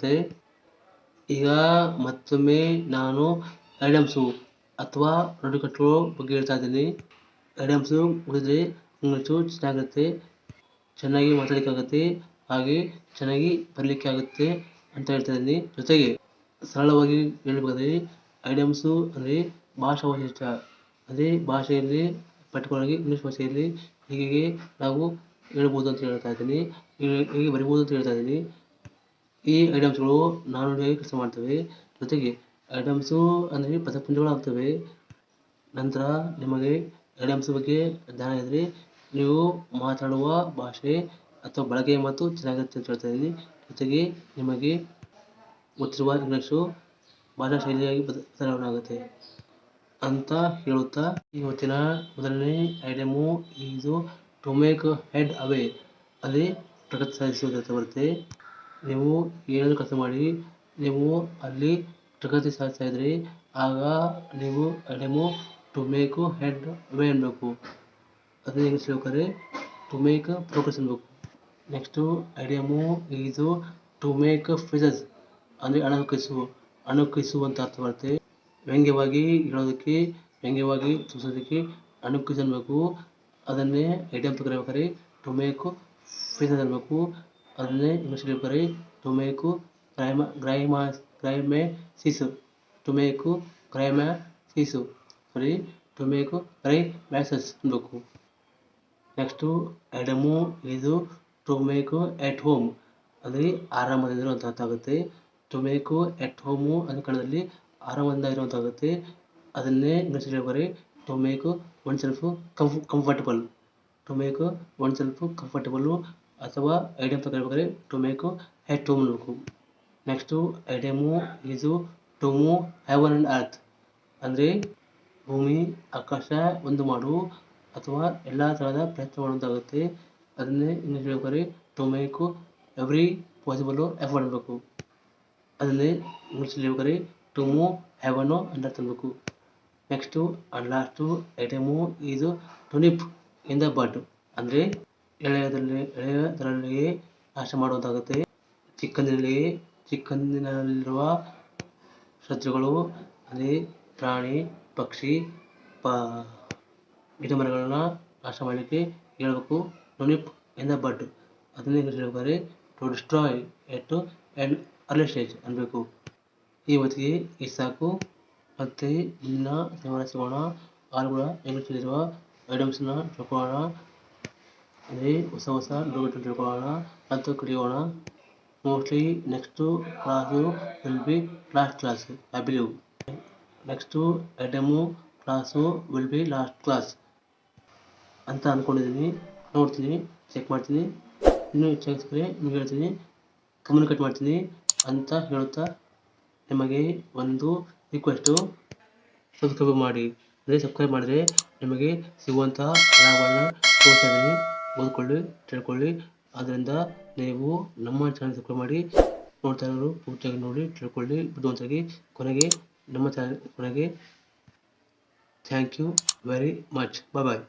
ಬರುತ್ತೆ. ಈಗ ಮತ್ತೊಮ್ಮೆ ನಾನು ಐಟಮ್ಸು ಅಥವಾ ಕಟ್ಟುವ ಬಗ್ಗೆ ಹೇಳ್ತಾ ಇದ್ದೀನಿ. ಐಟಮ್ಸು ಉಳಿದ್ರೆ ಇಂಗ್ಲೀಷು ಚೆನ್ನಾಗಿರುತ್ತೆ. ಚೆನ್ನಾಗಿ ಮಾತಾಡಲಿಕ್ಕೆ ಆಗುತ್ತೆ ಹಾಗೆ ಚೆನ್ನಾಗಿ ಬರಲಿಕ್ಕೆ ಆಗುತ್ತೆ ಅಂತ ಹೇಳ್ತಾ ಇದ್ದೀನಿ. ಜೊತೆಗೆ ಸರಳವಾಗಿ ಹೇಳ್ಬೇಕಾದ್ರೆ ಐಟಮ್ಸು ಅಂದರೆ ಭಾಷಾ ವೈಶಿಷ್ಟ್ಯ. ಅದೇ ಭಾಷೆಯಲ್ಲಿ ಪರ್ಟಿಕ್ಯುಲರ್ ಇಂಗ್ಲೀಷ್ ಭಾಷೆಯಲ್ಲಿ ಹೀಗೆ ನಾವು ಹೇಳ್ಬೋದು ಅಂತ ಹೇಳ್ತಾ ಇದ್ದೀನಿ. ಹೀಗೆ ಬರಿಬೋದು ಅಂತ ಹೇಳ್ತಾ ಇದ್ದೀನಿ. ಈ ಐಟಮ್ಸ್ಗಳು ನಾನುಡಿಯಾಗಿ ಕೆಲಸ ಮಾಡ್ತವೆ. ಜೊತೆಗೆ ಐಟಮ್ಸು ಅಂದರೆ ಪದಪುಂಜಗಳು ಆಗ್ತವೆ ನಂತರ ನಿಮಗೆ ಐಟಮ್ಸ್ ಬಗ್ಗೆ ಜ್ಞಾನ ಇದ್ದರೆ ನೀವು ಮಾತಾಡುವ ಭಾಷೆ ಅಥವಾ ಬಳಕೆ ಮತ್ತು ಚೆನ್ನಾಗಿರುತ್ತೆ ಅಂತ ಹೇಳ್ತಾ ಇದ್ದೀನಿ. ಜೊತೆಗೆ ನಿಮಗೆ ಗೊತ್ತಿರುವ ಇಂಗ್ಲೀಷು ಭಾಷಾ ಶೈಲಿಯಾಗಿ ಬದಲಾವಣೆ ಆಗುತ್ತೆ ಅಂತ ಹೇಳುತ್ತಾ ಇವತ್ತಿನ ಮೊದಲನೇ ಐಟಮು ಇದು ಟು ಹೆಡ್ ಅವೇ. ಅಲ್ಲಿ ಪ್ರಗತಿ ಸಾಧಿಸುವುದಂತ ಬರುತ್ತೆ. ನೀವು ಏನಾದರೂ ಕೆಲಸ ಮಾಡಿ, ನೀವು ಅಲ್ಲಿ ಪ್ರಗತಿ ಸಾಧಿಸ್ತಾ ಇದ್ರಿ. ಆಗ ನೀವು item to make head way ಅನ್ಬೇಕು. ಅದನ್ನ ಇಂಗ್ಲೀಷ್ ಹೇಳ್ಬೇಕಾದ್ರೆ ಟು ಮೇಕ್ ಪ್ರೋಗ್ರೆಸ್ ಅನ್ಬೇಕು. ನೆಕ್ಸ್ಟು ಐಡಿಯಮು ಇದು ಟು ಮೇಕ್ ಫಿಸಸ್ ಅಂದರೆ ಅಣಕಿಸು. ಅಣಕಿಸು ಅಂತ ಅರ್ಥ ಬರುತ್ತೆ. ವ್ಯಂಗ್ಯವಾಗಿ ಹೇಳೋದಕ್ಕೆ, ವ್ಯಂಗ್ಯವಾಗಿ ತೋರಿಸೋದಕ್ಕೆ ಅಣಕಿಸು ಅನ್ಬೇಕು. ಅದನ್ನೇ ಐಡಿಯಮ್ ಕರಿಬೇಕಾದ್ರೆ ಟು ಮೇಕ್ ಫಿಸಸ್ ಅನ್ಬೇಕು. ಅದನ್ನೇ ಇಂಗ್ಲೀಷ್ ಹೇಳ್ಬೇಕಾದ್ರೆ to make grimace grimace grimaces to make grimaces sorry to make grimaces ಅನ್ಬೇಕು ನೆಕ್ಸ್ಟು ಎಡಮು ಇದು ಟು ಮೇಕು ಎಟ್ ಹೋಮ್. ಅಂದರೆ ಆರಾಮದಿಂದ ಅಂತ ಆಗುತ್ತೆ. ಟು ಮೇಕು ಎಟ್ ಹೋಮು ಅನ್ನೋ ಕನ್ನಡದಲ್ಲಿ ಆರಾಮದಿಂದ ಇರುವಂತಾಗುತ್ತೆ ಅದನ್ನೇ ಇಂಗ್ಲೀಷಲ್ಲಿ ಬರೀ ಟು ಮೇಕು ಒನ್ ಸೆಲ್ಫು ಕಂಫ್, comfortable. To oneself comfortable ಅಥವಾ ಐಟಮ್ ತಗೋಬೇಕಾದ್ರೆ ಟು ಮೇಕು ಎಟ್ ಟು ಅನ್ಬೇಕು next idiom to move heaven and earth. ಅಂದರೆ ಭೂಮಿ, ಆಕಾಶ ಒಂದು ಮಾಡು ಅಥವಾ ಎಲ್ಲ ಥರದ ಪ್ರಯತ್ನ ಮಾಡುವಂತಾಗುತ್ತೆ ಅದನ್ನೇ ಇಂಗ್ಲೀಷ್ ಹೇಳ್ಬೇಕಾದ್ರೆ to make every possible effort ಅನ್ಬೇಕು. ಅದನ್ನೇ ಇಂಗ್ಲೀಷಲ್ಲಿ ಹೇಳ್ಬೇಕಾದ್ರೆ to move heaven and earth ಅನ್ಬೇಕು. ನೆಕ್ಸ್ಟು ಅಂಡ್ ಲಾಸ್ಟು ಐಟಮು ಇದು to nip in the bud ಅಂದರೆ ಎಳೆಯದಲ್ಲಿ, ಎಳೆಯದರಲ್ಲಿಯೇ ನಾಶ ಮಾಡುವಂತಾಗುತ್ತೆ. ಚಿಕ್ಕಂದಿನಲ್ಲಿಯೇ ಚಿಕ್ಕಂದಿನಲ್ಲಿರುವ ಶತ್ರುಗಳು, ಅದೇ ಪ್ರಾಣಿ, ಪಕ್ಷಿ, ಪ ಗಿಡ ಮರಗಳನ್ನ ನಾಶ ಮಾಡಲಿಕ್ಕೆ ಹೇಳಬೇಕು. ನೊನಿಪ್ ನಿಪ್ ಇನ್ ದ ಬಡ್. ಅದನ್ನೇ English to destroy it and early stage ಅನ್ಬೇಕು. ಈ ಹೊತ್ತಿಗೆ ಈ ಸಾಕು. ಮತ್ತು ಇಲ್ಲಿನ ಸಮರ ಸಿಗೋಣ. ಆಲ್ಗುಳ ಇಂಗ್ಲೀಷಲ್ಲಿರುವ ಐಟಮ್ಸ್ನ ತಿಳ್ಕೊಳ್ಳೋಣ ಅಂದರೆ ಹೊಸ ಹೊಸ ನುಡಿಗಟ್ಟನ್ನು ತಿಳ್ಕೊಳ್ಳೋಣ ಕಲಿಯೋಣ mostly next class will be last class I believe next idiom class will be last class ಅಂತ ಅಂದ್ಕೊಂಡಿದ್ದೀನಿ ನೋಡ್ತೀನಿ ಚೆಕ್ ಮಾಡ್ತೀನಿ. ಇನ್ನೂ ಸಿಕ್ಕರೆ ನಿಮ್ಗೆ ಹೇಳ್ತೀನಿ. ಕಮ್ಯುನಿಕೇಟ್ ಮಾಡ್ತೀನಿ ಅಂತ ಹೇಳುತ್ತಾ ನಿಮಗೆ ಒಂದು ರಿಕ್ವೆಸ್ಟು ಸಬ್ಸ್ಕ್ರೈಬ್ ಮಾಡಿ. ಅಂದರೆ ಸಬ್ಸ್ಕ್ರೈಬ್ ಮಾಡಿದರೆ ನಿಮಗೆ ಸಿಗುವಂತಹ ಲಾಭವನ್ನು ತೋರಿಸ್ತಾ ಓದ್ಕೊಳ್ಳಿ, ತಿಳ್ಕೊಳ್ಳಿ. ಆದ್ದರಿಂದ ನೀವು ನಮ್ಮ ಚಾನಲ್ ಸಬ್ಸ್ಕ್ರೈಬ್ ಮಾಡಿ, ನೋಡ್ತಾ ಇರೋರು ಪೂರ್ತಿಯಾಗಿ ನೋಡಿ, ತಿಳ್ಕೊಳ್ಳಿ. ಬುದ್ಧಿವಂತಾಗಿ ಕೊನೆಗೆ ನಮ್ಮ ಚಾನಲ್ ಕೊನೆಗೆ thank you very much bye bye